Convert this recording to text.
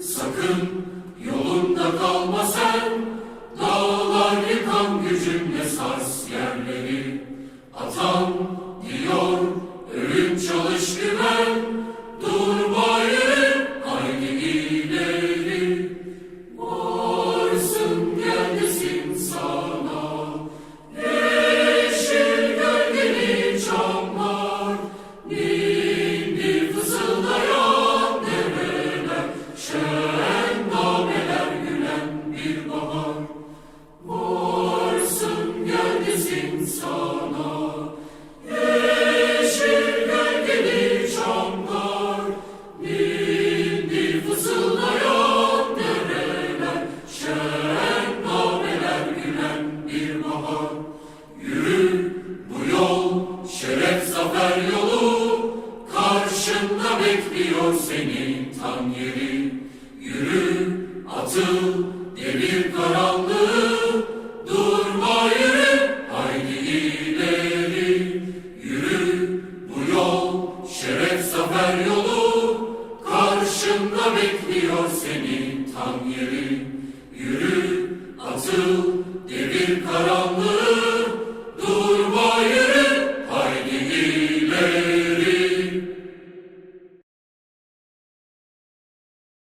sakın yolunda kalma sen. Dağlar yıkan gücünle sars yerleri. Seni tan yeri. Yürü atıl devir karanlığı. Zafer yolu. Karşında bekliyor seni tan yeri. Yürü atıl devir karanlığı.